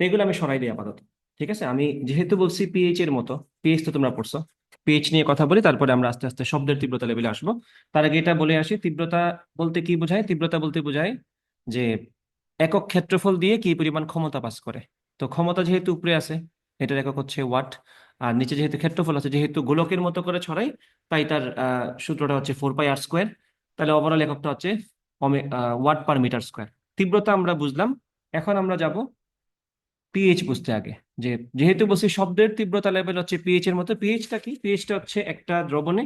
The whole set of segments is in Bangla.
তো এগুলো আমি সরাই দিই আপাতত, ঠিক আছে? আমি যেহেতু বলছি পিএইচ এর মতো পিএইচ তো তোমরা পড়ছো। পিএইচ নিয়ে কথা বলি, তারপরে আমরা আস্তে আস্তে শব্দের তীব্রতা লেভেলে আসব। তার আগে এটা বলে আসি, তীব্রতা বলতে কি বোঝায়? তীব্রতা বলতে বোঝায় যে একক ক্ষেত্রফল দিয়ে কি পরিমাণ ক্ষমতা পাস করে। তো ক্ষমতা যেহেতু উপরে আছে, এটার একক হচ্ছে ওয়াট আর নিচে যেহেতু ক্ষেত্রফল আছে, যেহেতু গোলকের মতো করে ছড়াই, তাই তার সূত্রটা হচ্ছে ফোর পাই আর স্কোয়ার তাহলে ওভারঅল এককটা হচ্ছে ওয়াট পার মিটার স্কোয়ার তীব্রতা আমরা বুঝলাম, এখন আমরা যাব পিএইচ বুঝতে আগে। যে, যেহেতু বলছি শব্দের তীব্রতা লেভেল হচ্ছে পিএইচ এর মতো পিএইচটা কি? পিএইচটা হচ্ছে একটা দ্রবণে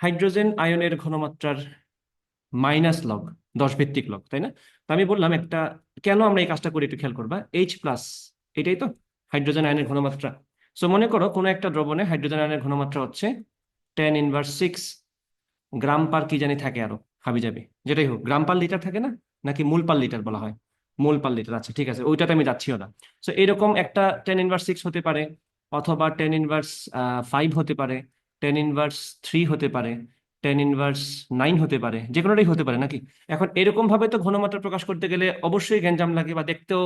হাইড্রোজেন আয়নের ঘনমাত্রার মাইনাস লগ দশ ভিত্তিক লগ তাই না? তো আমি বললাম একটা, কেন আমরা এই কাজটা করি একটু খেয়াল করবা? এইচ প্লাস এটাই তো হাইড্রোজেন আয়নের ঘনমাত্রা। সো মনে করো কোনো একটা দ্রবণে হাইড্রোজেন আয়নের ঘনমাত্রা হচ্ছে ten inverse six gram per কি জানি থাকে আরও হাবি যাবে যেটাই হোক গ্রাম পার লিটার থাকে না? নাকি মূল পার লিটার বলা হয়? মূল পার আচ্ছা ঠিক আছে? ওইটাতে আমি যাচ্ছিও না। সো এরকম একটা টেন ইনভার্স সিক্স হতে পারে, অথবা টেন ইনভার্স ফাইভ হতে পারে টেন ইনভার্স থ্রি হতে পারে টেন ইনভার্স নাইন হতে পারে যে কোনোটাই হতে পারে নাকি? এখন এরকম ভাবে তো ঘনমাত্রা প্রকাশ করতে গেলে অবশ্যই গ্যাঞ্জাম লাগে বা দেখতেও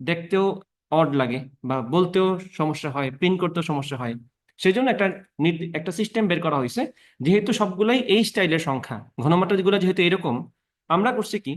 দেখতেও অড লাগে বা বলতেও সমস্যা হয় প্রিন্ট করতেও সমস্যা হয়। সেই জন্য একটা একটা সিস্টেম বের করা হয়েছে, যেহেতু সবগুলাই এই স্টাইলের সংখ্যা ঘনমাত্রাগুলো যেহেতু এরকম, আমরা করছি কি?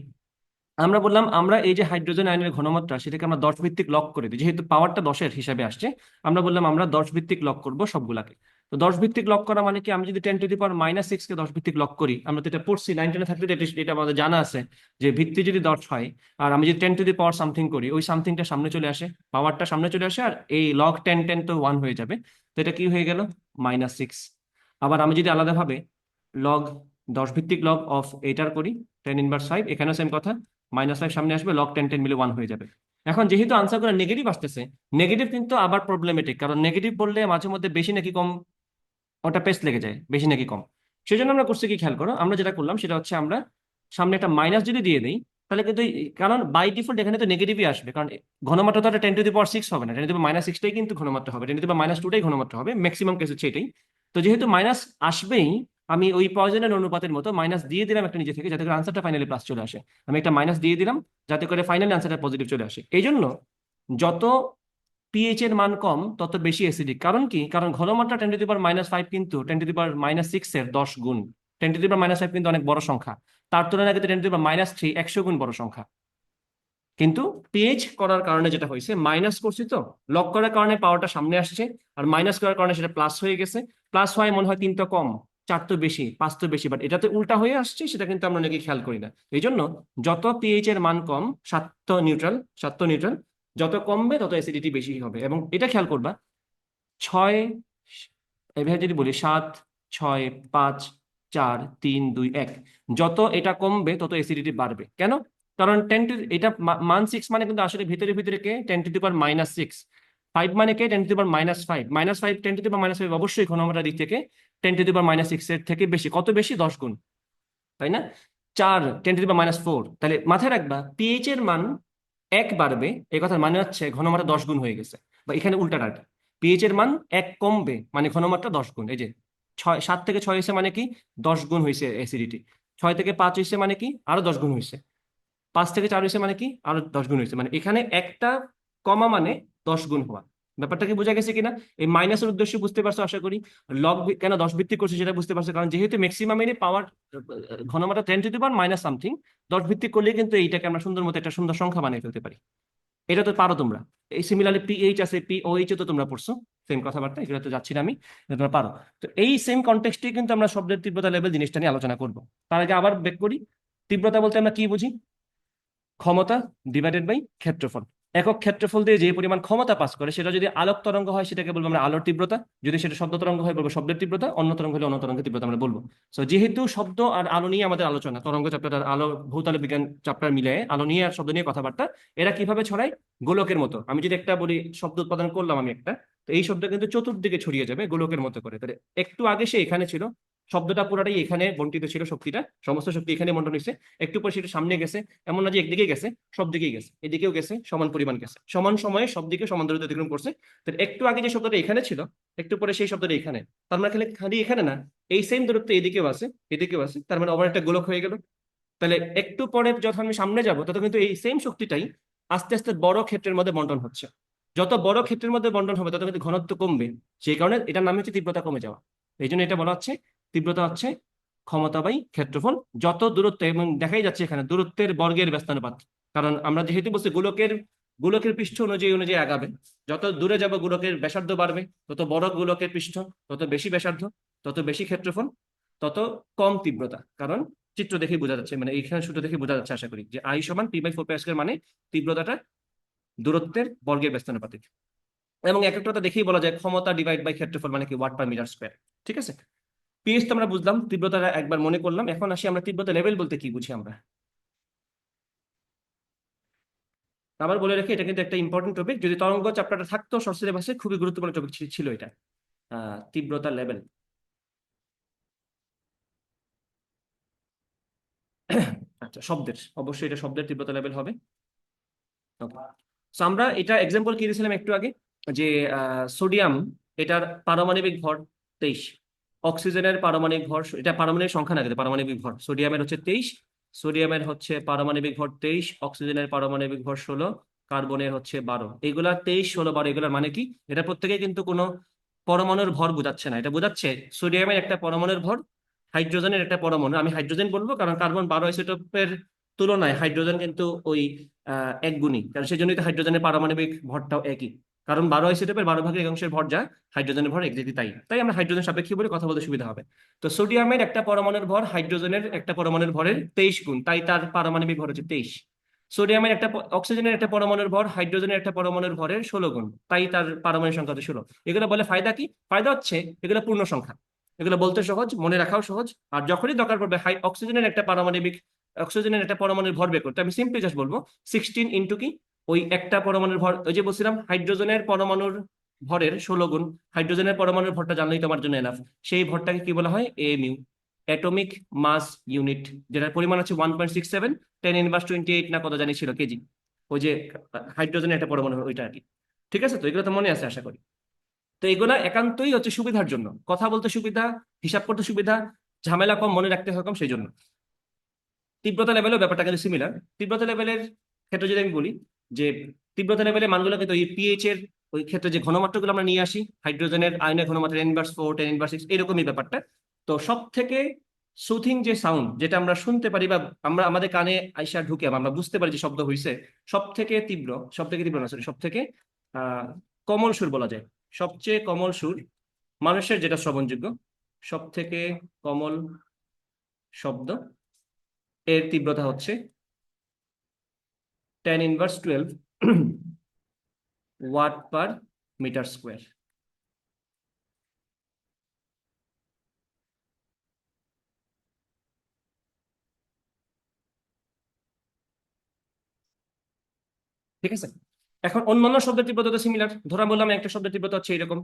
আমরা বললাম, আমরা এই যে হাইড্রোজেন আয়নের ঘনমাত্রা সেটাকে আমরা দশ ভিত্তিক লক করে দিই। যেহেতু পাওয়ারটা দশের হিসাবে আসছে, আমরা বললাম আমরা দশ ভিত্তিক লক করব সবগুলাকে। তো দশ ভিত্তিক লক করা মানে কি? আমি যদি ten to the power minus six কে দশ ভিত্তিক লক করি, আমরা তো এটা পড়ছি নাইন টেনে থাকলে এটা আমাদের জানা আছে যে ভিত্তি যদি দশ হয়, আর আমি যদি ten to the power something করি, ওই সামথিংটা সামনে চলে আসে, পাওয়ারটা সামনে চলে আসে, আর এই লক টেন টেন তো ওয়ান হয়ে যাবে। তো এটা কি হয়ে গেল? মাইনাস সিক্স আবার আমি যদি আলাদাভাবে লগ দশ ভিত্তিক লগ অফ এইটার করি টেন ইনভার্স ফাইভ এখানেও সেম কথা। মাইনাস ফাইভ সামনে আসবে লগ টেন টেন মিলে ওয়ান হয়ে যাবে। এখন যেহেতু আনসার করে নেগেটিভ আসতেছে নেগেটিভ কিন্তু আবার প্রবলেমেটিক কারণ নেগেটিভ বললে মাঝে মধ্যে বেশি নাকি কম ওটা পেস্ট লেগে যায়, বেশি নাকি কম। সেই জন্য আমরা করছি কি, খেয়াল করো, আমরা যেটা করলাম সেটা হচ্ছে আমরা সামনে একটা মাইনাস যদি দিয়ে দিই, তাহলে কিন্তু কারণ বাই ডিফল্ট এখানে তো নেগেটিভই আসবে, কারণ ঘনমাত্রা তো ten to the power six হবে না টেন টু দি মাইনাস সিক্সটাই কিন্তু ঘনমাত্রা হবে টেন টু দি মাইনাস টুটাই ঘনমাত্রা হবে ম্যাক্সিমাম কেস হচ্ছে এটাই। তো যেহেতু মাইনাস আসবেই আমি ওই প্রয়োজনের অনুপাতের মতো মাইনাস দিয়ে দিলাম একটা নিজে থেকে, যাতে করে আনসারটা ফাইনালি প্লাস চলে আসে। আমি একটা মাইনাস দিয়ে দিলাম, যাতে করে ফাইনালি আনসারটা পজিটিভ চলে আসে। এই জন্য যত পিএইচ এর মান কম, তত বেশি অ্যাসিডিক কারণ কি? কারণ ঘনমাত্রা ten to the power minus five কিন্তু ten to the power minus six এর দশ গুণ। Ten to the power minus five কিন্তু অনেক বড় সংখ্যা। তার তুলনায় কিন্তু ten to the power minus three একশো গুণ বড় সংখ্যা। কিন্তু পিএইচ করার কারণে যেটা হয়েছে মাইনাস করছি তো লক করার কারণে পাওয়ারটা সামনে আসছে, আর মাইনাস করার কারণে সেটা প্লাস হয়ে গেছে। প্লাস হয় মনে হয় তিনটা কম। চার তো বেশি, পাঁচ তো বেশি বাট এটাতে উল্টা হয়ে আসছে, সেটা কিন্তু আমরা নাকি খেয়াল করি না। এই জন্য যত পিএইচ এর মান কম, সাত নিউট্রাল সাত নিউট্রাল যত কমবে তত অ্যাসিডিটি বেশি হবে। এবং এটা খেয়াল করবা, ছয়, এভাবে যদি বলি, সাত, ছয়, পাঁচ, চার, তিন, দুই, এক, যত এটা কমবে তত অ্যাসিডিটি বাড়বে। কেন? কারণ টেন টু এটা মান সিক্স মানে কিন্তু আসলে ভিতরে ভিতরে কে? Ten to power minus six five মানে কে? Ten to power minus five minus five ten to power minus five অবশ্যই ঘনমাত্রা দিক থেকে ten to the power minus six এর থেকে বেশি, কত বেশি? দশ গুণ, তাই না? চার ten to the power minus four তাহলে মাথায় রাখবা পিএইচ এর মান এক বাড়বে, এই কথার মানে হচ্ছে ঘনমাত্রা দশ গুণ হয়ে গেছে, বা এখানে উল্টাটা পিএইচ এর মান এক কমবে মানে ঘনমাত্রা দশ গুণ, এই যে ছয়, সাত থেকে ছয় হয়েছে মানে কি? দশ গুণ হয়েছে অ্যাসিডিটি ছয় থেকে পাঁচ হয়েছে মানে কি? আরও দশ গুণ হয়েছে, পাঁচ থেকে চার হয়েছে মানে কি? আরও দশ গুণ হয়েছে মানে এখানে একটা কমা মানে দশ গুণ হওয়া ব্যাপারটা কি বোঝা গেছে কিনা? এই মাইনাসের উদ্দেশ্য বুঝতে পারছ আশা করি? লগ কেন দশ ভিত্তিক করছে সেটা বুঝতে পারছ, কারণ যেহেতু ম্যাক্সিমাম এর পাওয়ার ঘনমাত্রা ten to the power minus something দশ ভিত্তিক করলে কিন্তু এইটাকে আমরা সুন্দর মতো একটা সুন্দর সংখ্যা বানিয়ে ফেলতে পারি। এটা তো পারো তোমরা। এই সিমিলারলি পিএইচ আছে পিওএইচ তো তোমরা পড়ছো সেম কথাবার্তা, এগুলো তো যাচ্ছি না আমি তোমরা পারো। তো এই সেম কন্টেক্সটে কিন্তু আমরা শব্দের তীব্রতা লেভেল জিনিসটা নিয়ে আলোচনা করব। তার আগে আবার বেক করি। তীব্রতা বলতে আমরা কি বুঝি? ক্ষমতা ডিভাইডেড বাই ক্ষেত্রফল। একক ক্ষেত্রফল দিয়ে যে পরিমাণ ক্ষমতা পাস করে, সেটা যদি আলোক তরঙ্গ হয়, সেটাকে বলব আমরা আলোর তীব্রতা। যদি সেটা শব্দ তরঙ্গ হয়, বলব শব্দের তীব্রতা। অন্য তরঙ্গ হলে অন্য তরঙ্গের তীব্রতা আমরা বলব। সো যেহেতু শব্দ আর আলো নিয়ে আমাদের আলোচনা, তরঙ্গ চ্যাপ্টার আলো, ভৌতাল বিজ্ঞান চ্যাপ্টার মিলে আলো নিয়ে আর শব্দ নিয়ে কথাবার্তা, এরা কীভাবে ছড়ায়? গোলকের মতো। আমি যদি একটা বলি, শব্দ উৎপাদন করলাম আমি একটা, তো এই শব্দ কিন্তু চতুর্দিকে ছড়িয়ে যাবে গোলকের মতো করে। তাহলে একটু আগে সে এখানে ছিল শব্দটা পুরোটাই এখানে বন্টিত ছিল শক্তিটা, সমস্ত শক্তি এখানে বন্টন হয়েছে। একটু পরে সেটা সামনে গেছে, এমন না যে একদিকে গেছে, সব দিকেই গেছে। এদিকেও গেছে, সমান পরিমাণ গেছে। সমান সময়ে সব দিকে সমান দূরত্ব অতিক্রম করছে। তো একটু আগে যে শব্দটা এখানে ছিল, একটু পরে সেই শব্দটা এখানে। তার মানে খালি খালি এখানে না, এই সেম দূরত্ব এদিকেও আছে এদিকেও আছে। তার মানে আবার একটা গোলক হয়ে গেল। তাহলে একটু পরে যখন আমি সামনে যাব, তত কিন্তু এই সেম শক্তিটাই আস্তে আস্তে বড় ক্ষেত্রের মধ্যে বন্টন হচ্ছে। যত বড় ক্ষেত্রের মধ্যে বন্টন হবে, তত কিন্তু ঘনত্ব কমবে। সেই কারণে এটার নাম হচ্ছে তীব্রতা কমে যাওয়া। এই জন্য এটা বলা হচ্ছে তীব্রতা হচ্ছে ক্ষমতা বাই ক্ষেত্রফল। যত দূরত্ব এবং দেখাই যাচ্ছে এখানে দূরত্বের বর্গের ব্যস্তানুপাত। কারণ আমরা যেহেতু বলছি গোলকের গোলকের পৃষ্ঠ অনুযায়ী অনুযায়ী আগাবে। যত দূরে যাব গোলকের ব্যাসার্ধ বাড়বে, তত বড় গোলকের পৃষ্ঠ, তত বেশি ব্যাসার্ধ, তত বেশি ক্ষেত্রফল, তত কম তীব্রতা। কারণ চিত্র দেখে বোঝা যাচ্ছে মানে এইখানে সূত্র দেখে বোঝা যাচ্ছে, আশা করি, যে আই সমান পি বাই ফোর পাই মানে তীব্রতাটা দূরত্বের বর্গের ব্যস্তানুপাতিক। এবং এক একটা দেখেই বলা যায় ক্ষমতা ডিভাইড বাই ক্ষেত্রফল মানে কি, ওয়াট পার মিটার স্কয়ার। ঠিক আছে? পিএস তো আমরা বুঝলাম, তীব্রতাটা একবার মনে করলাম। এখন আসি আমরা তীব্রতা লেভেল বলতে কি বুঝি আমরা? আবার বলে রাখি, এটা কিন্তু একটা ইম্পর্টেন্ট টপিক যদি তরঙ্গ চ্যাপ্টারটা থাকতো শর্ট সিলেবাসে খুবই গুরুত্বপূর্ণ টপিক ছিল এটা। তীব্রতা লেভেল আচ্ছা শব্দের। অবশ্যই এটা শব্দের তীব্রতা লেভেল হবে। সো আমরা এটা এক্সাম্পল কি দিয়েছিলাম একটু আগে? যে সোডিয়াম এটার পারমাণবিক ভর তেইশ। অক্সিজেনের পারমাণবিক ভর এটা পারমাণবিক সংখ্যা না কিন্তু পারমাণবিক ভর সোডিয়ামের হচ্ছে তেইশ সোডিয়ামের হচ্ছে পারমাণবিক ভর তেইশ অক্সিজেনের পারমাণবিক ভর ষোলো কার্বনের হচ্ছে বারো। এগুলা তেইশ ষোলো বারো এগুলার মানে কি? এটা প্রত্যেকে কিন্তু কোনো পরমাণুর ভর বোঝাচ্ছে না। এটা বোঝাচ্ছে সোডিয়ামের একটা পরমাণুর ভর হাইড্রোজেনের একটা পরমাণু। আমি হাইড্রোজেন বলব কারণ কার্বন বারো আইসোটোপের তুলনায় হাইড্রোজেন কিন্তু ওই আহ, এক গুণী কারণ সেই জন্যই তো হাইড্রোজেনের পারমাণবিক ভরটাও একই। কারণ বারো আইসোটোপের বারো ভাগের একাংশের ভর যা হাইড্রোজেনের ভর একদিকে তাই। তাই আমরা হাইড্রোজেন সাপেক্ষে বলে, কথা বলতে সুবিধা হবে। তো সোডিয়ামের একটা পরমাণুর ভর হাইড্রোজেনের একটা পরমাণুর ভরের তেইশ গুণ, তাই তার পারমাণবিক ভর হচ্ছে তেইশ। সোডিয়ামের একটা অক্সিজেনের একটা পরমাণুর ভর হাইড্রোজেনের একটা পরমাণুর ভরের ষোলো গুণ, তাই তার পারমাণবিক সংখ্যা হচ্ছে ষোলো। এগুলো বলে ফায়দা কি? ফায়দা হচ্ছে এগুলো পূর্ণ সংখ্যা। এগুলো বলতে সহজ, মনে রাখাও সহজ, আর যখনই দরকার পড়বে হাই অক্সিজেনের একটা পারমাণবিক অক্সিজেনের একটা পরমাণুর ভর বের করতে, আমি সিম্পলি জাস্ট বলব সিক্সটিন ইন্টু কি? ওই একটা পরমাণুর ভর, ওই যে বলছিলাম হাইড্রোজেনের পরমাণুর ভরের ষোলো গুণ হাইড্রোজেনের পরমাণুর ভরটা জানলেই তোমার জন্য এনাফ সেই ভরটাকে কি বলা হয়? A mu atomic mass unit যেটার পরিমাণ আছে one point six seven ten inverse twenty eight না কত জানি ছিল, কেজি। ওই যে হাইড্রোজেনের একটা পরমাণু, ওইটা আর কি। ঠিক আছে তো? এগুলো তো মনে আছে, আশা করি। তো এগুলা একান্তই হচ্ছে সুবিধার জন্য। কথা বলতে সুবিধা, হিসাব করতে সুবিধা, ঝামেলা কম মনে রাখতে কম সেই জন্য। তীব্রতা লেভেলেও ব্যাপারটা কিন্তু সিমিলার তীব্রতা লেভেলের ক্ষেত্রে যদি আমি বলি যে তীব্রতা লেভেলের মানগুলো কিন্তু এই পিএইচ এর ওই ক্ষেত্রে যে ঘনমাত্রাগুলো আমরা নিয়ে আসি হাইড্রোজেনের আয়নের ঘনমাত্রা ten inverse four ten inverse six এরকমই ব্যাপারটা। তো সব থেকে সুথিং যে সাউন্ড যেটা আমরা শুনতে পারি বা আমরা আমাদের কানে আইসা ঢুকে আমরা বুঝতে পারি যে শব্দ হয়েছে সব থেকে তীব্র সব থেকে তীব্র না সরি সব থেকে কমল সুর বলা যায়। সবচেয়ে কমল সুর মানুষের যেটা শ্রবণযোগ্য সব থেকে কমল শব্দ, এর তীব্রতা হচ্ছে ten inverse twelve watt per metre square ঠিক আছে? এখন অন্যান্য শব্দের তীব্রতা সিমিলার ধরা বললাম একটা শব্দের তীব্রতা হচ্ছে এরকম।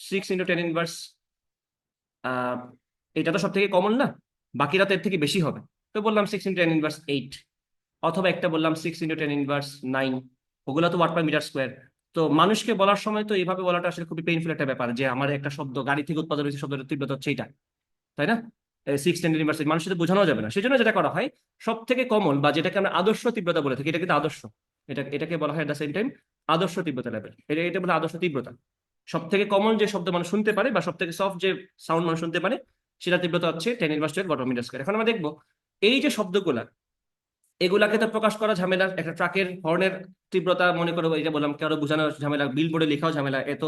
সিক্স ইন্টু টেন ইনভার্স এটা তো সব থেকে কমন না? বাকিরা তো এর থেকে বেশি হবে। তো বললাম six into ten inverse eight অথবা একটা বললাম six into ten inverse nine ওগুলো তো ওয়াট পার মিটার স্কোয়ার তো মানুষকে বলার সময় তো এইভাবে বলাটা আসলে খুবই পেইনফুল একটা ব্যাপার যে আমার একটা শব্দ, গাড়ি থেকে উৎপাদন হয়েছে শব্দের তীব্রতা হচ্ছে এটা তাই না? সিক্স টেন ইনভার্স মানুষের বোঝানো যাবে না। সেই জন্য যেটা করা হয় সব থেকে কমন বা যেটাকে আমরা আদর্শ তীব্রতা বলে থাকি, এটা কিন্তু আদর্শ। এটা, এটাকে বলা হয় দ্য সেম টাইম আদর্শ তীব্রতা লেভেল এটা এটা বলে আদর্শ তীব্রতা। সব থেকে কমন যে শব্দ মানুষ শুনতে পারে বা সব থেকে সফট যে সাউন্ড মানুষ শুনতে পারে, সেটা তীব্রতা হচ্ছে ten inverse twelve metre square এখন আমরা দেখব, এই যে শব্দগুলা এগুলাকে তো প্রকাশ করা ঝামেলা একটা ট্রাকের হর্নের তীব্রতা মনে করো যে বললাম কারও বোঝানো ঝামেলা বিল বোর্ডে লেখাও ঝামেলা এত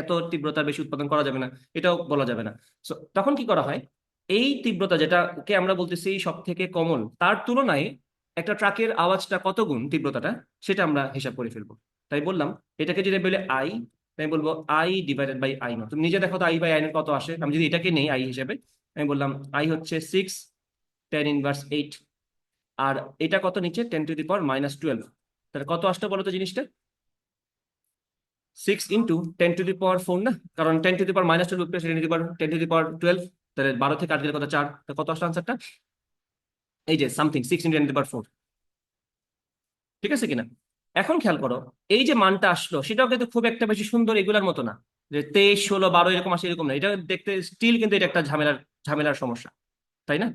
এত তীব্রতার বেশি উৎপাদন করা যাবে না এটাও বলা যাবে না। So, তখন কি করা হয়? এই তীব্রতা যেটাকে আমরা বলতেছি সব থেকে কমন তার তুলনায় একটা ট্রাকের আওয়াজটা কত গুণ তীব্রতাটা সেটা আমরা হিসাব করে ফেলব। তাই বললাম এটাকে যদি বলে আই তাই বলব আই ডিভাইডেড বাই আই তুমি নিজে দেখো তো আই বাই আইনের কত আসে আমি যদি এটাকে নেই আই হিসেবে আমি বললাম আই হচ্ছে সিক্স টেন ইনভার্স এইট আর এটা কত নিচে? Ten to the power minus twelve তাহলে কত আসতে বলো তো জিনিসটা? Six into ten to the power four না? কারণ ten to the power minus twelve plus ten to the power ten to the power twelve তাহলে বারো থেকে আট গেলে কত? চার। কত আসলো আনসারটা এই যে something six into ten to the power four ঠিক আছে কিনা? এখন খেয়াল করো, এই যে মানটা আসলো, সেটাও কিন্তু খুব একটা বেশি সুন্দর এগুলার মতো না। যে তেইশ, ষোলো, বারো এরকম আসে এরকম না। এটা দেখতে স্টিল কিন্তু এটা একটা ঝামেলার ঝামেলার সমস্যা। তাই না?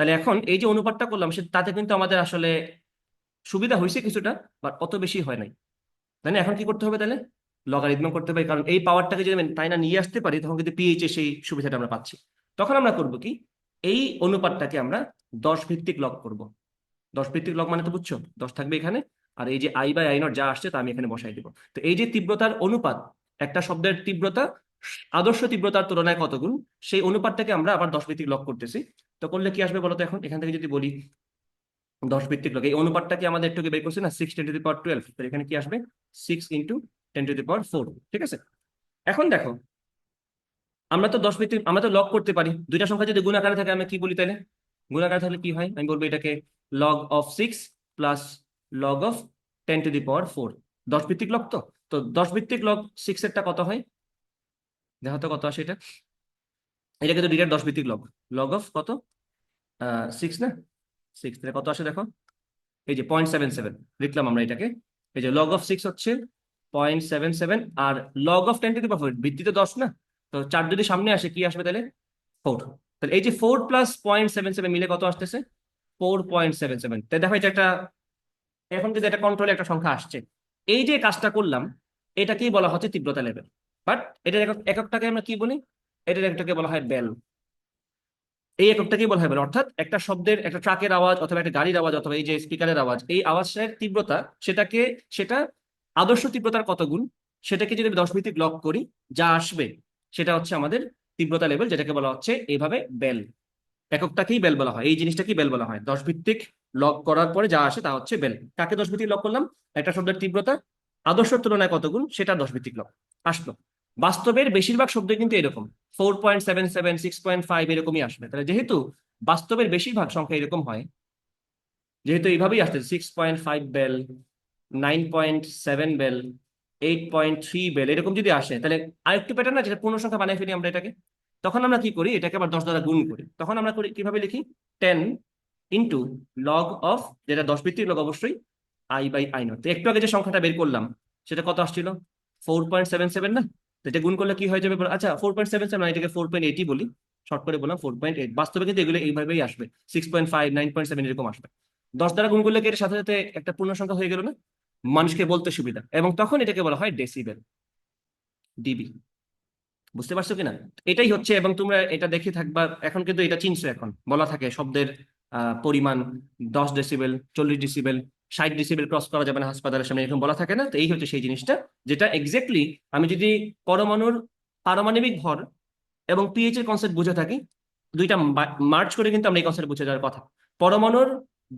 তাহলে এখন এই যে অনুপাতটা করলাম, সে তাতে কিন্তু আমাদের আসলে সুবিধা হয়েছে কিছুটা বাট অত বেশি হয় নাই। তাই না? এখন কি করতে হবে তাহলে? লগারিদম করতে হবে, কারণ এই পাওয়ারটাকে যদি তাই না নিয়ে আসতে পারি, তখন কিন্তু পিএইচ সেই সুবিধাটা আমরা পাচ্ছি। তখন আমরা করব কি? এই অনুপাতটাকে আমরা দশ ভিত্তিক লগ করব। দশ ভিত্তিক লগ মানে তো বুঝছ? দশ থাকবে এখানে, আর এই যে আই বাই আই নট যা আসছে তা আমি এখানে বসাই দিব। তো এই যে তীব্রতার অনুপাত, একটা শব্দের তীব্রতা আদর্শ তীব্রতার তুলনায় কত গুণ? সেই অনুপাতটাকে আমরা আবার দশ ভিত্তিক লক করতেছি। তো করলে কি আসবে বলতো এখন? এখান থেকে যদি বলি দশ ভিত্তিক লগ এই অনুপাতটাকে আমাদের একটু বের করছি না? Six ten to the power twelve তো এখানে কি আসবে? Six into ten to the power four ঠিক আছে? এখন দেখো, আমরা তো দশ ভিত্তিক আমরা তো লগ করতে পারি। দুইটা সংখ্যা যদি গুণাকারে থাকে আমি কি বলি তাহলে গুণাকারে থাকলে কি হয়? আমি বলব এটাকে log of six plus log of ten to the power four দশ ভিত্তিক লগ তো? তো দশ ভিত্তিক লগ সিক্স এরটা কত হয়? দেখো তো কত আসে এটা? এটা কিন্তু ডিরেক্ট দশ ভিত্তিক লগ লগ অফ কত সিক্স না? সিক্স তাহলে কত আসে দেখো? এই যে পয়েন্ট সেভেন সেভেন লিখলাম আমরা এটাকে। এই যে লগ অফ সিক্স হচ্ছে point seven seven R log of ten to the power four ভিত্তিতে দশ না? তো চার যদি সামনে আসে, কি আসবে তাহলে? ফোর তাহলে এই যে four plus point seven seven মিলে কত আসতেছে? ফোর পয়েন্ট সেভেন সেভেন তাই দেখো, এটা একটা এখন কিন্তু এটা কন্ট্রোলে একটা সংখ্যা আসছে। এই যে কাজটা করলাম, এটাকেই বলা হচ্ছে তীব্রতা লেভেল বাট এটার একক, এককটাকে আমরা কি বলি? এটার একটাকে বলা হয় বেল এই এককটাকেই বলা হয় বেল অর্থাৎ একটা শব্দের, একটা ট্রাকের আওয়াজ অথবা একটা গাড়ির আওয়াজ অথবা এই যে স্পিকারের আওয়াজ, এই আওয়াজের তীব্রতা সেটাকে, সেটা আদর্শ তীব্রতার কত গুণ? সেটাকে যদি দশ ভিত্তিক লক করি, যা আসবে, সেটা হচ্ছে আমাদের তীব্রতা লেভেল যেটাকে বলা হচ্ছে এইভাবে বেল এককটাকেই বেল বলা হয়, এই জিনিসটাকেই বেল বলা হয়। দশ ভিত্তিক লক করার পরে যা আসে তা হচ্ছে বেল কাকে দশ ভিত্তিক লক করলাম? একটা শব্দের তীব্রতা, আদর্শের তুলনায় কত গুণ? সেটা দশ ভিত্তিক লক আসলো। বাস্তবের বেশিরভাগ শব্দ কিন্তু এরকম। Four point seven seven six point five এরকমই আসবে। তাহলে যেহেতু বাস্তবের বেশিরভাগ সংখ্যা এরকম হয়, যেহেতু এইভাবেই আসছে six point five bel nine point seven bel eight point three bel এরকম যদি আসে, তাহলে আরেকটু প্যাটার্ন না যেটা পূর্ণ সংখ্যা বানিয়ে ফেলি আমরা এটাকে। তখন আমরা কি করি, এটাকে আবার দশ দ্বারা গুণ করি। তখন আমরা করি, কীভাবে লিখি? টেন ইন্টু লগ অফ যেটা দশ ভিত্তিক লগ অবশ্যই আই বাই আই নট একটু আগে যে সংখ্যাটা বের করলাম, সেটা কত আসছিল? ফোর পয়েন্ট সেভেন সেভেন না? তো এটা গুণ করলে কি হয়ে যাবে? আচ্ছা ফোর পয়েন্ট সেভেন সেভেন এটাকে ফোর পয়েন্ট এইটই বলি। শর্ট করে বললাম ফোর পয়েন্ট এইট বাস্তবে কিন্তু এগুলো এইভাবেই আসবে। Six point five nine point seven এরকম আসবে। দশ দ্বারা গুণ করলে এর সাথে সাথে একটা পূর্ণ সংখ্যা হয়ে গেল না? মানুষকে বলতে সুবিধা। এবং তখন এটাকে বলা হয় ডেসিবেল ডিবি বুঝতে পারছ কিনা? এটাই হচ্ছে, এবং তোমরা এটা দেখে থাকবা। এখন কিন্তু এটা চিনছো এখন। বলা থাকে শব্দের পরিমাণ দশ ডেসিবেল চল্লিশ ডেসিবেল ষাট ডেসিবেল ক্রস করা যাবে না হাসপাতালের সামনে, এরকম বলা থাকে না? তো এই হচ্ছে সেই জিনিসটা, যেটা এক্স্যাক্টলি আমি যদি পরমাণুর পারমাণবিক ভর এবং পিএইচ এর কনসেপ্ট বুঝে থাকি, দুইটা মার্চ করে কিন্তু আমরা এই কনসেপ্ট বুঝে যাওয়ার কথা। পরমাণুর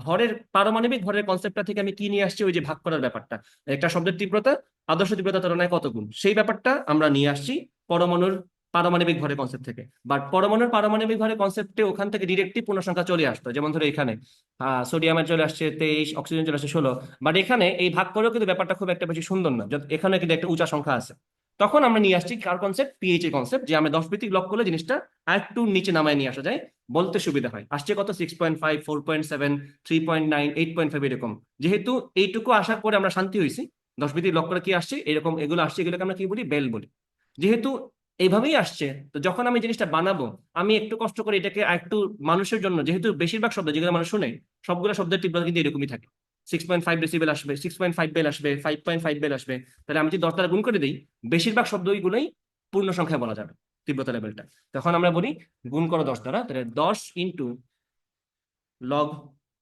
ভরের, পারমাণবিক ভরের কনসেপ্টটা থেকে আমি কি নিয়ে আসছি? ওই যে ভাগ করার ব্যাপারটা। একটা শব্দের তীব্রতা, আদর্শ তীব্রতা তুলনায় কত গুণ? সেই ব্যাপারটা আমরা নিয়ে আসছি পরমাণুর পারমাণবিক ভরের কনসেপ্ট থেকে। বাট পরমাণুর পারমাণবিক ভরের কনসেপ্টে ওখান থেকে ডিরেক্টলি পূর্ণ সংখ্যা চলে আসতো। যেমন ধরো এখানে সোডিয়ামের চলে আসছে তেইশ অক্সিজেন চলে আসছে ষোলো। বাট এখানে এই ভাগ করেও কিন্তু ব্যাপারটা খুব একটা বেশি সুন্দর না। এখানে কিন্তু একটা উঁচা সংখ্যা আছে। তখন আমরা নিয়ে আসছি কার কনসেপ্ট পিএইচ এর কনসেপ্ট যে আমরা দশ ভিত্তিক লক করলে জিনিসটা আরেকটু নিচে নামায় নিয়ে আসা যায়। বলতে সুবিধা হয়। আসছে কত? Six point five four point seven three point nine eight point five এরকম। যেহেতু এইটুকু আসার পরে আমরা শান্তি হয়েছি, দশ ভিত্তিক লক করে কি আসছে? এরকম এগুলো আসছে, এগুলোকে আমরা কি বলি? বেল বলি। যেহেতু এইভাবেই আসছে। তো যখন আমি জিনিসটা বানাবো, আমি একটু কষ্ট করে এটাকে একটু মানুষের জন্য, যেহেতু বেশিরভাগ শব্দ যেগুলো মানুষ শুনে, সবগুলো শব্দের তীব্রতা কিন্তু এরকমই থাকে। সিক্স পয়েন্ট ফাইভ ডেসিবেল আসবে সিক্স পয়েন্ট ফাইভ বেল আসবে ফাইভ পয়েন্ট ফাইভ বেল আসবে, তাহলে আমি যদি দশ দ্বারা গুণ করে দিই, বেশিরভাগ শব্দগুলোই পূর্ণ সংখ্যায় বলা যাবে, তীব্রতা লেভেলটা তখন আমরা বলি, গুণ করো দশ দ্বারা, তাহলে দশ into log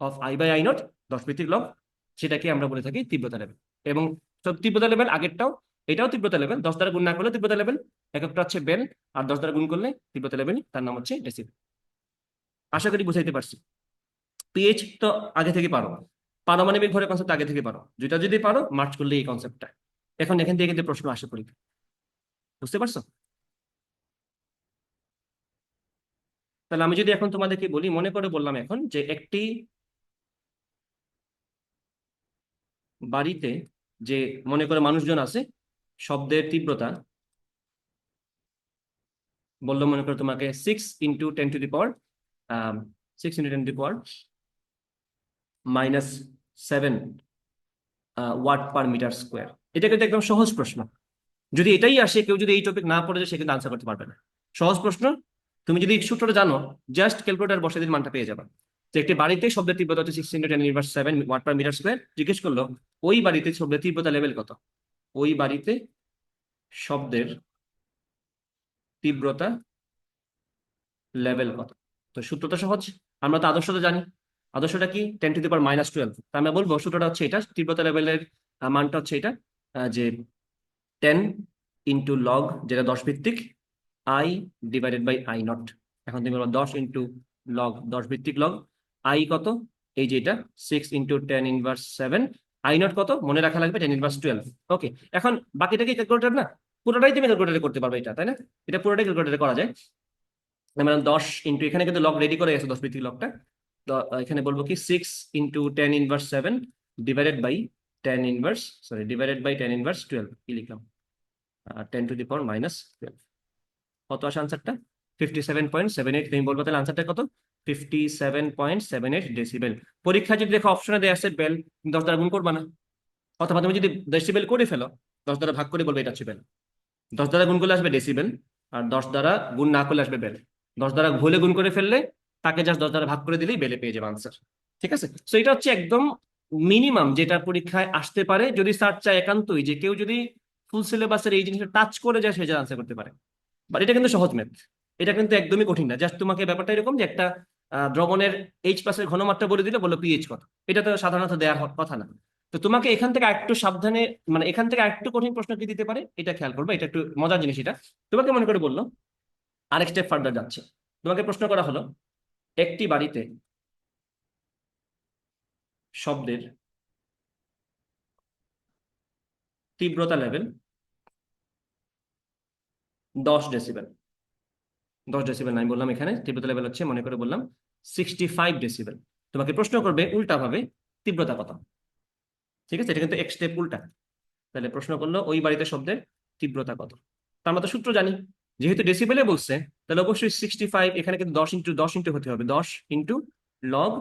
of I by I naught দশ ভিত্তিক লগ সেটাকে আমরা বলে থাকি তীব্রতা লেভেল এবং তীব্রতা লেভেল আগেরটাও, এটাও তীব্রতা লেভেল দশ দ্বারা গুণ না করলে তীব্রতা লেভেল এককটা হচ্ছে বেল, আর দশ দ্বারা গুণ করলে তীব্রতা লেভেল তার নাম হচ্ছে ডেসিবেল আশা করি বুঝাইতে পারছি। পিএইচ তো আগে থেকে পারো। পারমাণবিক ভরের কনসেপ্ট আগে থেকে পারো। দুইটা যদি পারো মার্চ করলে এই কনসেপ্টটা এখন এখান থেকে কিন্তু প্রশ্ন আসে পরীক্ষা বুঝতে পারছ? তাহলে আমি যদি এখন তোমাদেরকে বলি, মনে করে বললাম এখন যে একটি বাড়িতে যে মনে করে মানুষজন আছে, শব্দের তীব্রতা বলল মনে করো তোমাকে six into ten to the power six into ten to the power minus seven watt per metre square এটা কিন্তু একদম সহজ প্রশ্ন। যদি এটাই আসে, কেউ যদি এই টপিক না পড়ে যায়, সে কিন্তু আনসার করতে পারবে না। সহজ প্রশ্ন, তুমি যদি সূত্রটা জানো জাস্ট ক্যালকুলেটার বসে দিন মানটা পেয়ে যাবে। যে একটি বাড়িতে শব্দের তীব্রতা হচ্ছে six into ten inverse seven watt per metre square জিজ্ঞেস করল, ওই বাড়িতে শব্দের তীব্রতা লেভেল কত? ওই বাড়িতে শব্দের তীব্রতা লেভেল কত? তো সূত্রটা সহজ, আমরা তো আদর্শটা জানি। আদর্শটা কি? Ten to the power minus twelve তা আমরা বলব, সূত্রটা হচ্ছে এটা, তীব্রতা লেভেলের মানটা হচ্ছে এটা যে টেন ইন্টু লগ যেটা দশ ভিত্তিক I divided by I nought এখন তুমি বলো দশ ইন্টু লগ দশ ভিত্তিক লগ আই কত? এই যে এটা six into ten inverse seven I nought কত? মনে রাখা লাগবে টেন ইনভার্স টুয়েলভ ওকে এখন বাকিটা কি ক্যালকুলেটার না? পুরোটাই তুমি ক্যালকুলেটারে করতে পারবে এটা, তাই না? এটা পুরোটাই ক্যালকুলেটারে করা যায়। মানে দশ ইন্টু এখানে কিন্তু লগ রেডি করে গেছে দশ ভিত্তিক লগটা তো এখানে বলব কি six into ten inverse seven divided by ten inverse sorry divided by ten inverse twelve কি লিখলাম? Ten to the power minus twelve কত আসে আনসারটা fifty seven point seven eight তুমি বলব তাহলে আনসারটা কত? Fifty seven point seven eight decibel পরীক্ষা যদি দেখো অপশনে দেওয়া আছে বেল দশ দ্বারা গুণ করবা না। অথবা তুমি যদি ডেসিবেল করে ফেলো, দশ দ্বারা ভাগ করে বলবে এটা হচ্ছে বেল দশ দ্বারা গুণ করলে আসবে ডেসিবেল আর দশ দ্বারা গুণ না করলে আসবে বেল দশ দ্বারা ভুলে গুণ করে ফেললে তাকে জাস্ট দশ দ্বারা ভাগ করে দিলেই বেলে পেয়ে যাবে আনসার ঠিক আছে? সো এটা হচ্ছে একদম মিনিমাম যেটা পরীক্ষায় আসতে পারে। যদি স্যার চায় একান্তই যে কেউ যদি ফুল সিলেবাসের এই জিনিসটা টাচ করে যায়, সে যা আনসার করতে পারে। বাট এটা কিন্তু সহজ ম্যাথ এটা কিন্তু একদমই কঠিন না। জাস্ট তোমাকে ব্যাপারটা এরকম যে একটা দ্রবণের এইচ প্লাসের ঘনমাত্রা বলে দিলে বলো পিএইচ কত। এটা তো সাধারণত দেওয়ার কথা না। তো তোমাকে এখান থেকে একটু সাবধানে মানে এখান থেকে একটু কঠিন প্রশ্ন কি দিতে পারে? এটা খেয়াল করবে, এটা একটু মজার জিনিস এটা। তোমাকে মনে করে বলল, আরেক স্টেপ ফার্দার যাচ্ছে। তোমাকে প্রশ্ন করা হলো, একটি বাড়িতে শব্দের তীব্রতা লেভেল দশ ডেসিবেল দশ ডেসিবেল আমি বললাম এখানে, তীব্রতা লেভেল হচ্ছে, মনে করে বললাম সিক্সটি ফাইভ ডেসিবেল তোমাকে প্রশ্ন করবে উল্টাভাবে তীব্রতা কত? ঠিক আছে? এটা কিন্তু এক উল্টা। তাহলে প্রশ্ন করল, ওই বাড়িতে শব্দের তীব্রতা কত? আমরা তো সূত্র জানি। যেহেতু ডেসিবেলে বলছে, তাহলে অবশ্যই সিক্সটি ফাইভ এখানে কিন্তু দশ ইন্টু দশ ইন্টু হতে হবে। দশ into log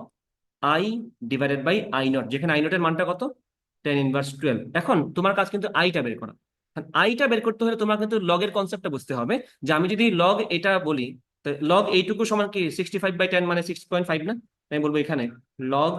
I divided by I nought যেখানে আই নটের মানটা কত? টেন ইনভার্স টুয়েলভ এখন তোমার কাজ কিন্তু আইটা বের করা। আইটা বের করতে হলে তোমার কিন্তু লগের কনসেপ্টটা বুঝতে হবে। যে আমি যদি লগ এটা বলি লগ এইটুকু সমান কি সিক্সটি ফাইভ বাই টেন মানে সিক্স পয়েন্ট ফাইভ না? আমি বলব এখানে log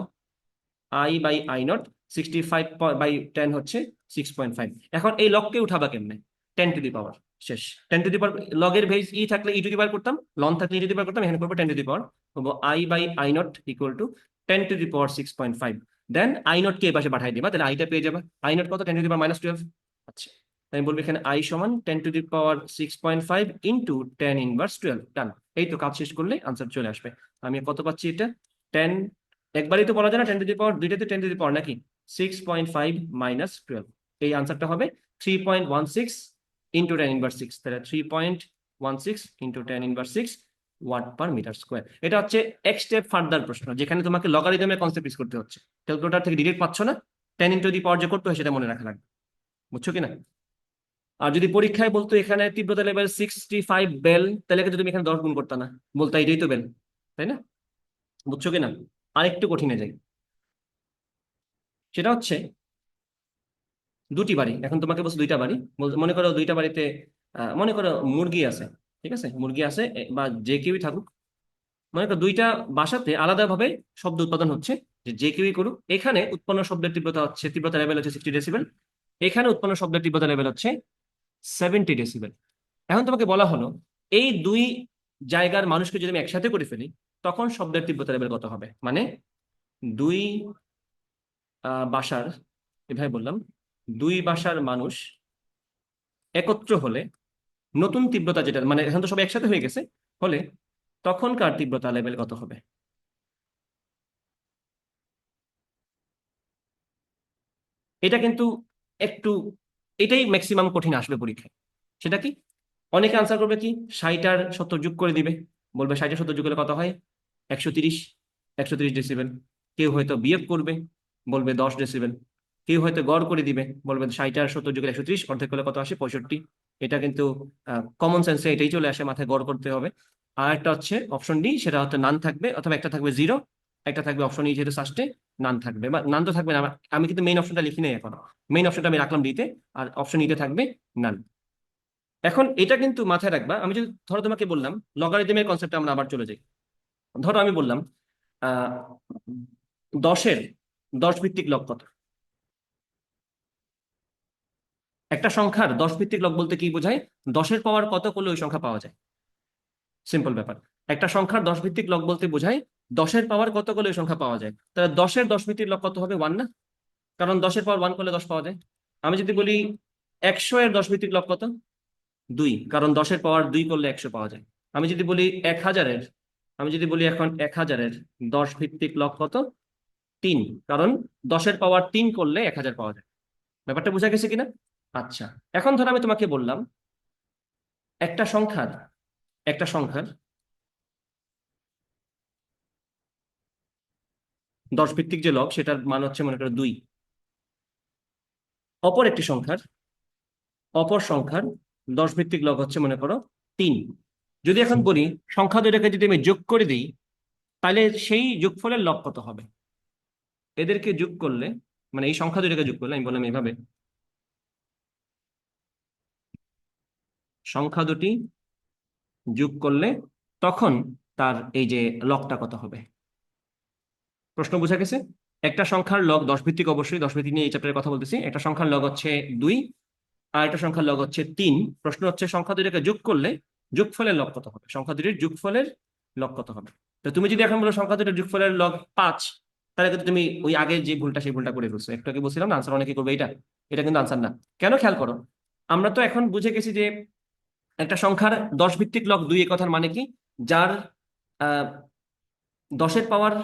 I by I nought sixty five by ten হচ্ছে সিক্স পয়েন্ট ফাইভ এখন এই লগকে উঠাবা কেমনে টেন টু দি পাওয়ার শেষ টেন টু দি পাওয়ার লগের ভেজ ই থাকলে ই টু দি পাওয়ার করতাম লন থাকলে ই টু দি পাওয়ার করতাম এখানে করব টেন টু দি পাওয়ার বলব I by I nought equal to ten to the power six point five then I nought কে পাশে পাঠাই দিবা তাহলে আইটা পেয়ে যাবে আই নট কত ten to the power minus twelve আচ্ছা আমি বলব এখানে আই সমান ten to the power six point five into ten inverse twelve done এই তো কাজ শেষ করলে আনসার চলে আসবে আমি কত পাচ্ছি এটা টেন একবারই তো বলা যায় না টেন টু দি পাওয়ার দুইটাতে টেন টু দি পাওয়ার নাকি six point five minus twelve এই আনসারটা হবে three point one six into ten inverse six তাহলে three point one six into ten inverse six watt per metre square এটা হচ্ছে এক স্টেপ ফার্দার প্রশ্ন, যেখানে তোমাকে লগারিদমের কনসেপ্ট ইউজ করতে হচ্ছে। ক্যালকুলেটার থেকে ডিরেক্ট পাচ্ছ না? টেন ইন্টু দি পাওয়ার যে করতে হয় সেটা মনে রাখা লাগবে। বুঝছ কিনা? আর যদি পরীক্ষায় বলতো এখানে তীব্রতা লেভেল সিক্সটি ফাইভ বেল, তাহলে কিন্তু তুমি এখানে দশ গুণ করতে না। বলতে এটাই তো বেল, তাই না? বুঝছ কিনা? আরেকটু কঠিনে যাই। সেটা হচ্ছে দুটি বাড়ি। এখন তোমাকে বলছে দুইটা বাড়ি। মনে করো দুইটা বাড়িতে মনে করো মুরগি আছে, ঠিক আছে? মুরগি আছে বা যে কেউই থাকুক। মনে করো দুইটা বাসাতে আলাদাভাবে শব্দ উৎপাদন হচ্ছে, যে যে কেউই করুক। এখানে উৎপন্ন শব্দের তীব্রতা হচ্ছে, তীব্রতা লেভেল হচ্ছে সিক্সটি ডেসিবেল এখানে উৎপন্ন শব্দের তীব্রতা লেভেল হচ্ছে সেভেন্টি ডেসিবেল এখন তোমাকে বলা হলো, এই দুই জায়গার মানুষকে যদি আমি একসাথে করে ফেলি, তখন শব্দের তীব্রতা লেভেল কত হবে? মানে দুই বাসার, এভাবে বললাম, দুই বাসার মানুষ একত্র হলে নতুন তীব্রতা যেটা মানে এখন তো সব একসাথে হয়ে গেছে, হলে তখনকার তীব্রতা লেভেল কত হবে? এটা কিন্তু একটু, এটাই ম্যাক্সিমাম কঠিন আসবে পরীক্ষায়। সেটা কি? অনেকে আনসার করবে কি? ষাট আর সত্তর যোগ করে দিবে। বলবে ষাট আর সত্তর যোগ করলে কত হয়? একশো তিরিশ একশো তিরিশ ডেসিবেল কেউ হয়তো বিয়োগ করবে। বলবে দশ ডেসিবেল কেউ হয়তো গড় করে দিবে, বলবে ষাট আর সত্তর যুগের একশো ত্রিশ, অর্ধেক করলে কত আসে পঁয়ষট্টি। এটা কিন্তু কমন সেন্সে এটাই চলে আসে, মাথায় গড় করতে হবে। আর একটা হচ্ছে অপশন ডি সেটা হয়তো নান থাকবে, অথবা একটা থাকবে জিরো একটা থাকবে অপশন ই যেহেতু সাস্টে নান থাকবে। বা নান তো থাকবে না আমি কিন্তু মেইন অপশনটা লিখি নাই এখন। মেইন অপশনটা আমি রাখলাম ডিতে আর অপশন ইতে থাকবে নান এখন এটা কিন্তু মাথায় রাখবা, আমি যদি, ধরো তোমাকে বললাম লগারিদমের কনসেপ্টে আমরা আবার চলে যাই। ধরো আমি বললাম দশের দশ ভিত্তিক লগ কত? একটা সংখ্যার দশ ভিত্তিক লগ বলতে কি বোঝায়? দশের পাওয়ার কত করলে ওই সংখ্যা পাওয়া যায়? সিম্পল ব্যাপার। একটা সংখ্যার দশ ভিত্তিক লগ বলতে বোঝায়, দশের পাওয়ার কত করলে ওই সংখ্যা পাওয়া যায়? তাহলে দশের দশ ভিত্তিক লগ কত হবে? ওয়ান না? কারণ দশের পাওয়ার ওয়ান করলে দশ পাওয়া যায়। আমি যদি বলি একশো এর দশ ভিত্তিক লগ কত? দুই। কারণ দশের পাওয়ার দুই করলে একশো পাওয়া যায়। আমি যদি বলি এক হাজারের, আমি যদি বলি এখন এক হাজারের দশ ভিত্তিক লগ কত? তিন, কারণ দশের পাওয়ার তিন করলে এক হাজার পাওয়া যায়। ব্যাপারটা বোঝা গেছে কিনা? আচ্ছা এখন ধর আমি তোমাকে বললাম, একটা সংখ্যার একটা সংখ্যার দশ ভিত্তিক যে লগ সেটার মান হচ্ছে মনে করো দুই। অপর একটি সংখ্যার, অপর সংখ্যার দশ ভিত্তিক লগ হচ্ছে মনে করো তিন। যদি এখন বলি, সংখ্যা দুটাকে যদি আমি যোগ করে দিই, তাহলে সেই যোগফলের লগ কত হবে? এদেরকে যোগ করলে মানে এই সংখ্যা দুটাকে যোগ করলে, আমি বললাম এইভাবে। সংখ্যা দুটি যোগ করলে তখন তার এই যে লগটা কত হবে? প্রশ্ন বোঝা গেছে? একটা সংখ্যার লগ দশ ভিত্তিক অবশ্যই দশ ভিত্তিক নিয়ে এই চ্যাপ্টারে কথা বলতেছি। একটা সংখ্যার লগ হচ্ছে দুই, আর একটা সংখ্যার লগ হচ্ছে তিন। প্রশ্ন হচ্ছে সংখ্যা দুটাকে যোগ করলে যোগফলের লগ কত হবে? সংখ্যা দুটির যোগফলের লগ কত হবে? তো তুমি যদি এখন বলো সংখ্যা দুটির যোগফলের লগ পাঁচ তাহলে কিন্তু তুমি ওই আগে যে ভুলটা, সেই ভুলটা করে ফেলছো। একটু আগে বলছিলাম আনসার অনেকে করবে এটা এটা কিন্তু আনসার না। কেন খেয়াল করো? আমরা তো এখন বুঝে গেছি যে একটা সংখ্যার দশ ভিত্তিক লগ দুই এ কথার মানে কি? যার দশের পাওয়ার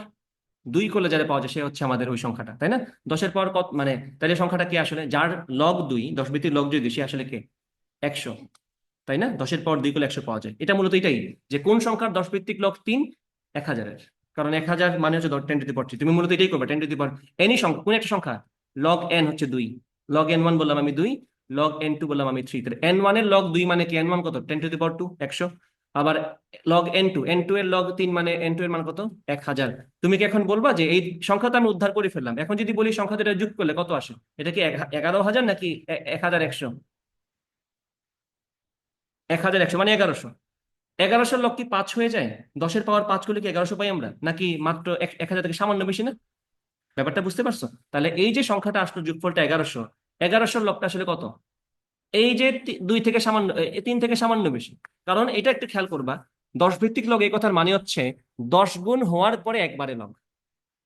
দুই করলে যারা পাওয়া যায়, সে হচ্ছে আমাদের ওই সংখ্যাটা, তাই না? দশের পাওয়ার কত মানে তাহলে সংখ্যাটা কি আসলে? যার লগ দুই দশ ভিত্তিক লগ যদি, সে আসলে কে? একশো, তাই না? দশের পর দুই করলে একশো পাওয়া যায়। এটা মূলত এটাই যে কোন সংখ্যার দশ ভিত্তিক লগ তিন? এক হাজারের। কারণ এক হাজার মানে হচ্ছে টেন টু দি পাওয়ার তুমি মূলত এটাই করবে ten to the power any সংখ্যা, কোন একটা সংখ্যা? লগ এন হচ্ছে দুই। লগ এন ওয়ান বললাম আমি দুই লগ এন টু বললাম আমি থ্রি তাহলে এন ওয়ানের লগ দুই মানে কি? এন ওয়ান কত? Ten to the power two একশো। আবার log N two N two এর লগ তিন মানে এন টু এর মান কত? এক হাজার। তুমি কি এখন বলবা যে এই সংখ্যাটা আমি উদ্ধার করে ফেললাম? এখন যদি বলি সংখ্যা দুটা যোগ করলে কত আসে? এটা কি এগারো হাজার নাকি এক হাজার একশো? এক হাজার একশো মানে এগারোশো। এগারোশোর লগ কি পাঁচ হয়ে যায়? দশের পাওয়ার পাঁচ করলে কি এগারোশো পাই আমরা? নাকি মাত্র এক হাজার থেকে সামান্য বেশি না? ব্যাপারটা বুঝতে পারছ? তাহলে এই যে সংখ্যাটা আসলো, যোগফলটা এগারোশো, এগারোশোর লগটা আসলে কত? এই যে দুই থেকে সামান্য তিন থেকে সামান্য বেশি। কারণ এটা একটু খেয়াল করবা দশ ভিত্তিক লগ এই কথার মানে হচ্ছে দশ গুণ হওয়ার পরে একবারে লগ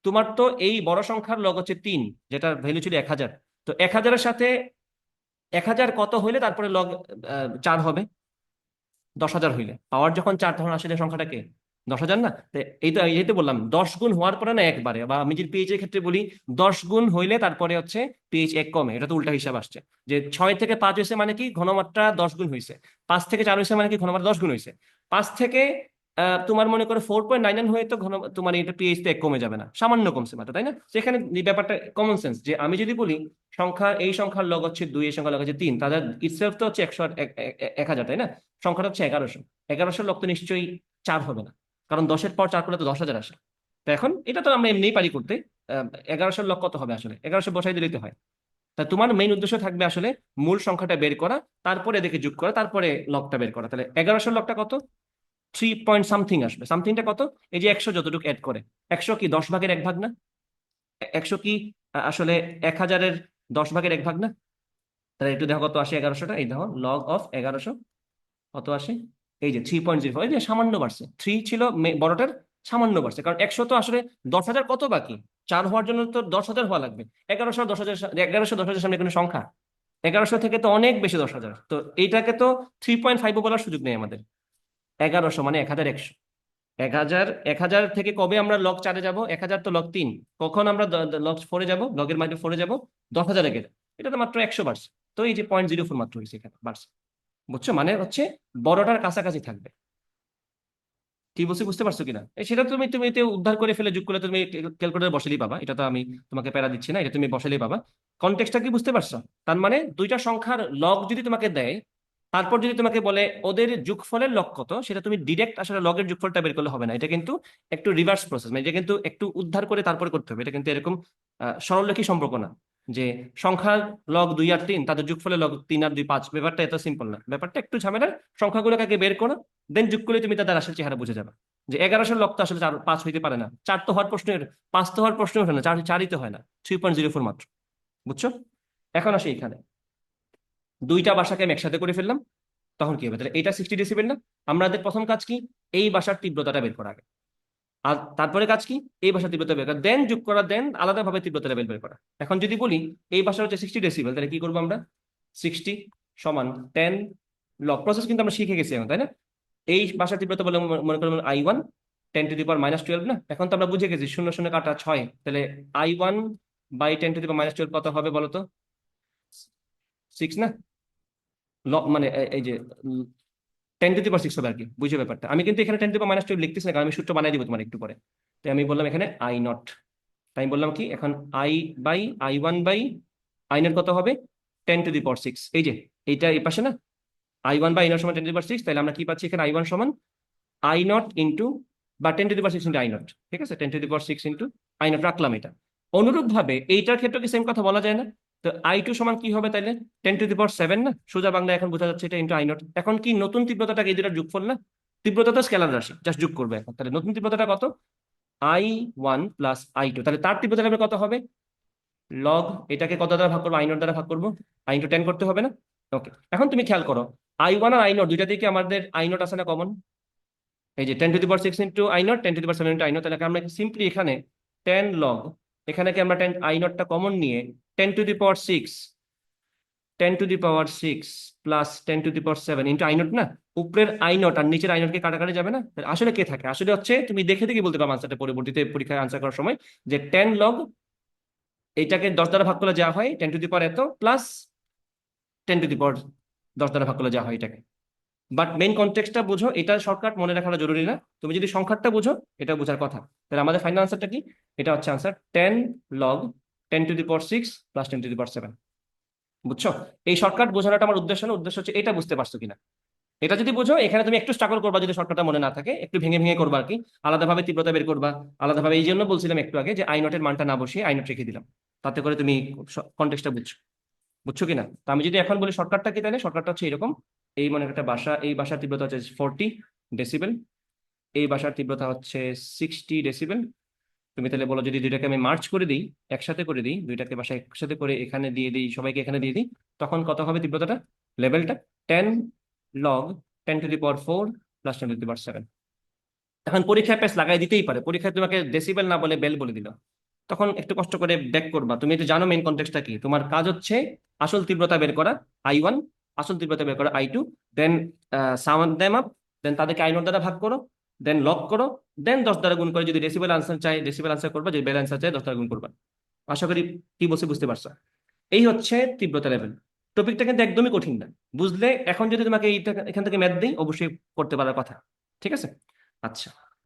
তোমার তো এই বড় সংখ্যার লগ হচ্ছে তিন যেটা ভ্যালু ছিল এক হাজার। তো এক হাজারের সাথে এক হাজার কত হইলে তারপরে লগ চার হবে? দশ হাজার হইলে। পাওয়ার যখন চার, তখন আসলে সংখ্যাটাকে দশ হাজার না? এইটা এই তো বললাম, দশ গুণ হওয়ার পরে না একবারে, বা আমি যদি এর ক্ষেত্রে বলি, দশ গুণ হইলে তারপরে হচ্ছে পিএইচ এক কমে, এটা তো উল্টা হিসাব আসছে। যে ছয় থেকে পাঁচ হয়েছে মানে কি, ঘনমাত্রা দশ গুণ হয়েছে পাঁচ থেকে চার হয়েছে মানে কি, ঘনমাত্রা দশ গুণ হয়েছে পাঁচ থেকে তোমার মনে করো ফোর পয়েন্ট নাইন নাইন হয়ে তো ঘন তোমার এটা পিএইচ তো এক কমে যাবে না। সামান্য কমছে মাত্র, তাই না? সেখানে ব্যাপারটা কমন সেন্স যে আমি যদি বলি, সংখ্যা, এই সংখ্যার লগ হচ্ছে দুই, এই সংখ্যার লগ হচ্ছে তিন তাদের ইটসেলফ তো হচ্ছে একশো এক- হাজার, তাই না? সংখ্যাটা হচ্ছে এগারোশো। এগারোশো লগ তো নিশ্চয়ই চার হবে না, কারণ দশের পর চার করলে তো দশ হাজার আসে। তো এখন এটা তো আমরা এমনিই পারি করতে এগারোশোর লগ কত হবে আসলে? এগারোশো বসাই দিলেই তো হয়। তা তোমার মেইন উদ্দেশ্য থাকবে আসলে মূল সংখ্যাটা বের করা, তারপরে এদেরকে যোগ করা, তারপরে লগটা বের করা। তাহলে এগারোশোর লগটা কত? থ্রি পয়েন্ট সামথিং আসবে। সামথিংটা কত? এই যে একশো যতটুকু অ্যাড করে। একশো কি দশ ভাগের এক ভাগ না? একশো কি আসলে এক হাজারের দশ ভাগের এক ভাগ না? তাহলে একটু দেখো কত আসে এগারোশোটা। এই দেখো লগ অফ এগারোশো, কত আসে? এই যে থ্রি পয়েন্ট জিরো এই যে সামান্য বাড়ছে। থ্রি ছিল বড়টার সামান্য বাড়ছে। কারণ একশো তো আসলে দশ হাজার কত বাকি? চার হওয়ার জন্য তো দশ হাজার হওয়া লাগবে। এগারোশো দশ হাজার এগারোশো দশ হাজার সামনে কোনো সংখ্যা? এগারোশো থেকে তো অনেক বেশি দশ হাজার। তো এইটাকে তো থ্রি পয়েন্ট ফাইভ বলার সুযোগ নেই আমাদের। এগারোশো মানে এক হাজার একশো। এক হাজার এক হাজার থেকে কবে আমরা লক চারে যাব? এক হাজার তো লক তিন। কখন আমরা লগ ফোরে যাব? লগের মাঝে ফোরে যাব? দশ হাজার আগে এটা তো মাত্র একশো বাড়ছে তো এই যে পয়েন্ট জিরো ফোর মাত্র হয়েছে এখানে বাড়ছে বুঝছ? মানে হচ্ছে বড়টার কাছাকাছি থাকবে। কি বলছি বুঝতে পারছ কিনা? সেটা তুমি তুমি এতে উদ্ধার করে ফেলে যোগ করলে তুমি ক্যালকুলেটার বসালেই পাবা। এটা তো আমি তোমাকে প্যারা দিচ্ছি না, এটা তুমি বসালেই পাবা। কনটেক্সটা কি বুঝতে পারছ? তার মানে দুইটা সংখ্যার লগ যদি তোমাকে দেয় তারপর যদি তোমাকে বলে ওদের যোগফলের লগ কত, সেটা তুমি ডিরেক্ট আসলে লগের যোগফলটা বের করলে হবে না। এটা কিন্তু একটু রিভার্স প্রসেস মানে এটা কিন্তু একটু উদ্ধার করে তারপরে করতে হবে। এটা কিন্তু এরকম সরলরেখী সম্পর্ক না, যে সংখ্যার লগ দুই আর তিন, তাদের যোগফলে লগ তিন আর দুই পাঁচ, ব্যাপারটা এত সিম্পল না। ব্যাপারটা একটু ঝামেলার, সংখ্যাগুলোকে আগে বের করো দেন যোগ করলে তুমি তাদের আসল চেহারা বুঝে যাবে। যে এগারোশোর লগ তো আসলে চার, পাঁচ হইতে পারে না। চার তো হওয়ার প্রশ্ন পাঁচ তো হওয়ার প্রশ্ন ওঠে না, চার, চারই তো হয় না থ্রি পয়েন্ট জিরো ফোর মাত্র। বুঝছ? এখন আসি এখানে। দুইটা বাসাকে আমি একসাথে করে ফেললাম, তখন কি হবে? তাহলে এটা সিক্সটি ডেসিবেল না? আমাদের প্রথম কাজ কি? এই বাসার তীব্রতাটা বের করা আগে। আর তারপরে কাজ কি? এই ভাষার তীব্রতা বের করা। দেন যোগ করা দেন আলাদাভাবে তীব্রতা বের করা। এখন যদি বলি, এই ভাষা হচ্ছে সিক্সটি ডেসিবেল তাহলে কি করব আমরা? সিক্সটি সমান টেন লগ প্রসেস কিন্তু আমরা শিখে গেছি এখন, তাই না? এই ভাষার তীব্রতা বলে মনে- করবেন I one ten to the power minus twelve না? এখন তো আমরা বুঝে গেছি, শূন্য শূন্য কাটা ছয়। তাহলে I one by ten to the power minus twelve কত হবে বলতো? সিক্স না? মানে এই যে ten to the power six হবে আর কি, বুঝে ব্যাপারটা। আমি কিন্তু এখানে ten to power minus twelve লিখতেছি না, কারণ আমি সূত্র বানাই দিব তোমার একটু পরে। তাই আমি বললাম এখানে আই নট তাই আমি বললাম কি, এখন I by I one by I nought কত হবে? Ten to the power six এই যে, এইটা এই পাশে না? আই ওয়ান বাই নট সমান ten to the power six তাহলে আমরা কি পাচ্ছি এখানে? আই ওয়ান সমান আই নট ইন্টু বা ten to the power six into I nought ঠিক আছে? Ten to the power six into I nought রাখলাম এটা। অনুরূপ ভাবে এইটার ক্ষেত্রে কি সেম কথা বলা যায় না? তো আই টু সমান কি হবে তাইলে? Ten to the power seven না? সোজা বাংলা এখন বোঝা যাচ্ছে এটা ইন্টু আই নট এখন কি নতুন তীব্রতাটাকে এই দুটার যোগফল না? তীব্রতা তো স্কেলার রাশি জাস্ট যোগ করবে এখন। তাহলে নতুন তীব্রতাটা কত? I one plus I two তাহলে তার তীব্রতা level কত হবে? লগ এটাকে কত দ্বারা ভাগ করব? আই নট দ্বারা ভাগ করব? আই ইন্টু টেন করতে হবে না? ওকে এখন তুমি খেয়াল করো আই ওয়ান আর আই নট দুইটা থেকে আমাদের আই নট আছে না কমন এই যে ten to the power six into I nought ten to the power seven into I nought তাহলে আমরা সিম্পলি এখানে টেন লগ এখানে কি আমরা টেন আই নটটা কমন নিয়ে ten to the power six ten to the power six plus ten to the power seven into I nought না? উপরের আই নট আর নিচের আই নটকে কাটাকাটি যাবে না? আসলে কে থাকে? আসলে হচ্ছে তুমি দেখে দেখে বলতে পারো আনসারটা পরবর্তীতে পরীক্ষায় আনসার করার সময় যে টেন লগ এইটাকে দশ দ্বারা ভাগ করলে যা হয় টেন টু দি পাওয়ার এত plus ten to the power দশ দ্বারা ভাগ করলে যা হয় এটাকে। বাট মেইন কনটেক্সটটা বুঝো, এটা শর্টকাট মনে রাখাটা জরুরি না। তুমি যদি সংখ্যাটা বুঝো, এটা বোঝার কথা। তাহলে আমাদের ফাইনাল আনসারটা কি? এটা হচ্ছে answer ten log ten to the power six plus ten to the power seven. বুঝছ? এই শর্টকাট বোঝানোটা আমার উদ্দেশ্য না, উদ্দেশ্য হচ্ছে এটা বুঝতে পারছ কিনা। এটা যদি বোঝো, এখানে তুমি একটু স্ট্রাগল করবা যদি শর্টকাটটা মনে না থাকে, একটু ভেঙে ভেঙে করবা আর কি। আলাদাভাবে তীব্রতা বের করবা, আলাদাভাবে এই জন্য বলছিলাম একটু আগে যে আই নটের মানটা না বসিয়ে আই নট রেখে দিলাম। তাতে করে তুমি কন্টেক্সটটা বুঝছ। বুঝছ কিনা? তো আমি যদি এখন বলি শর্টকাটটা কি তাহলে? শর্টকাটটা হচ্ছে এরকম। এই মনে একটা বাসা, এই বাসার তীব্রতা হচ্ছে ফোরটি ডেসিবেল এই বাসার তীব্রতা হচ্ছে সিক্সটি ডেসিবেল তুমি তাহলে বলো যদি দুইটাকে আমি মার্চ করে দিই, একসাথে করে দিই, দুইটাকে বাসা একসাথে করে এখানে দিয়ে দিই, সবাইকে এখানে দিয়ে দিই, তখন কত হবে তীব্রতাটা? লেভেলটা ten log ten to the power four plus ten to the power seven এখন পরীক্ষায় পেস লাগাই দিতেই পারে। পরীক্ষায় তোমাকে ডেসিবেল না বলে বেল বলে দিল। তখন একটু কষ্ট করে ব্যাক করবা। তুমি তো জানো মেইন কন্টেক্সটটা কি? তোমার কাজ হচ্ছে আসল তীব্রতা বের করা আই ওয়ান আসল তীব্রতা বের করা I two then sound them up then তাদেরকে আই নোট দ্বারা ভাগ করো। দেন লক করো। দেন দশ দ্বারা গুণ করে যদি ডেসিবেল আনসার চাই ডেসিবেল আনসার করবা, যদি বেল আনসার চাই, দশ দ্বারা গুণ করবা। আশা করি কি বসে বুঝতে পারছ? এই হচ্ছে তীব্রতা লেভেল টপিকটা কিন্তু একদমই কঠিন না। বুঝলে, এখন যদি তোমাকে এইটা এখান থেকে ম্যাথ দিই, অবশ্যই করতে পারার কথা। ঠিক আছে? আচ্ছা।